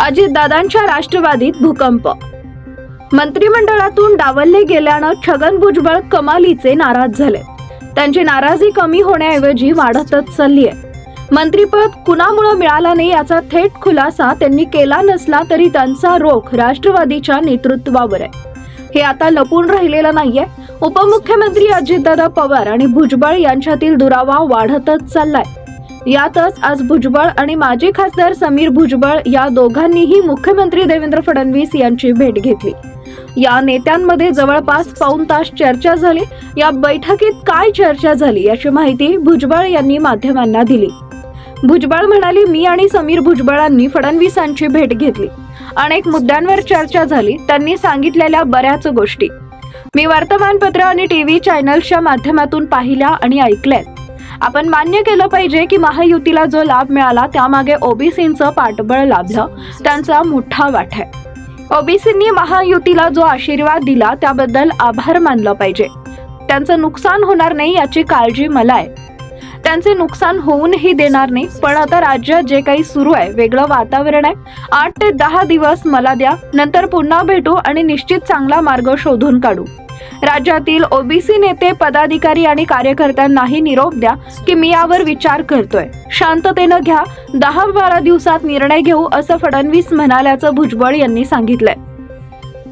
अजितदादांच्या राष्ट्रवादीत भूकंप. मंत्रिमंडळातून डावलले गेल्यानं छगन भुजबळ कमालीचे नाराज झाले. त्यांची नाराजी कमी होण्याऐवजी वाढतच चालली आहे मंत्रीपद कुणामुळे मिळालं नाही याचा थेट खुलासा त्यांनी केला नसला तरी त्यांचा रोख राष्ट्रवादीच्या नेतृत्वावर आहे. हे आता लपून राहिलेलं नाहीये. उपमुख्यमंत्री अजितदादा पवार आणि भुजबळ यांच्यातील दुरावा वाढतच चाललाय. यातच आज भुजबळ आणि माजी खासदार समीर भुजबळ या दोघांनीही मुख्यमंत्री देवेंद्र फडणवीस यांची भेट घेतली. या नेत्यांमध्ये जवळपास पाऊण तास चर्चा झाली. या बैठकीत काय चर्चा झाली याची माहिती भुजबळ यांनी माध्यमांना दिली. भुजबळ म्हणाली मी आणि समीर भुजबळांनी फडणवीसांची भेट घेतली. अनेक मुद्द्यांवर चर्चा झाली. त्यांनी सांगितलेल्या बऱ्याच गोष्टी. मी वर्तमानपत्र आणि टीव्ही चॅनल्सच्या माध्यमातून पाहिल्या आणि ऐकल्यात. आपण मान्य केलं पाहिजे की महायुतीला जो लाभ मिळाला त्यामागे ओबीसींचं पाठबळ लाभलं. त्यांचा मोठा वाटा आहे. ओबीसींनी महायुतीला जो आशीर्वाद दिला त्याबद्दल आभार मानलं पाहिजे. त्यांचं नुकसान होणार नाही याची काळजी मला आहे त्यांचे नुकसान होऊनही देणार नाही. पण आता राज्यात जे काही सुरू आहे वेगळं वातावरण आहे. आठ ते दहा दिवस मला द्या नंतर पुन्हा भेटू आणि निश्चित चांगला मार्ग शोधून काढू. राज्यातील ओबीसी नेते पदाधिकारी आणि कार्यकर्त्यांनाही निरोप द्या की मी यावर विचार करतोय. शांततेनं घ्या दहा बारा दिवसात निर्णय घेऊ असं फडणवीस म्हणाल्याचं भुजबळ यांनी सांगितलंय.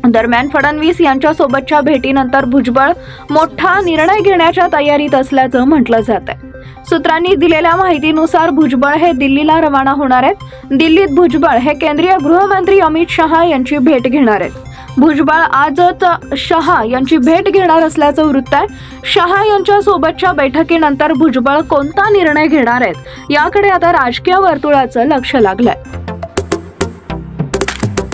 दरम्यान फडणवीस यांच्या सोबतच्या भेटीनंतर भुजबळ मोठा निर्णय घेण्याच्या तयारीत असल्याचं म्हटलं जात आहे सूत्रांनी दिलेल्या माहितीनुसार भुजबळ हे दिल्लीला रवाना होणार आहेत. दिल्लीत भुजबळ हे केंद्रीय गृहमंत्री अमित शहा यांची भेट घेणार आहेत. भुजबळ आजच शहा यांची भेट घेणार असल्याचं वृत्त आहे. शहा यांच्या सोबतच्या बैठकीनंतर भुजबळ कोणता निर्णय घेणार आहेत? याकडे आता राजकीय वर्तुळाचं लक्ष लागलंय.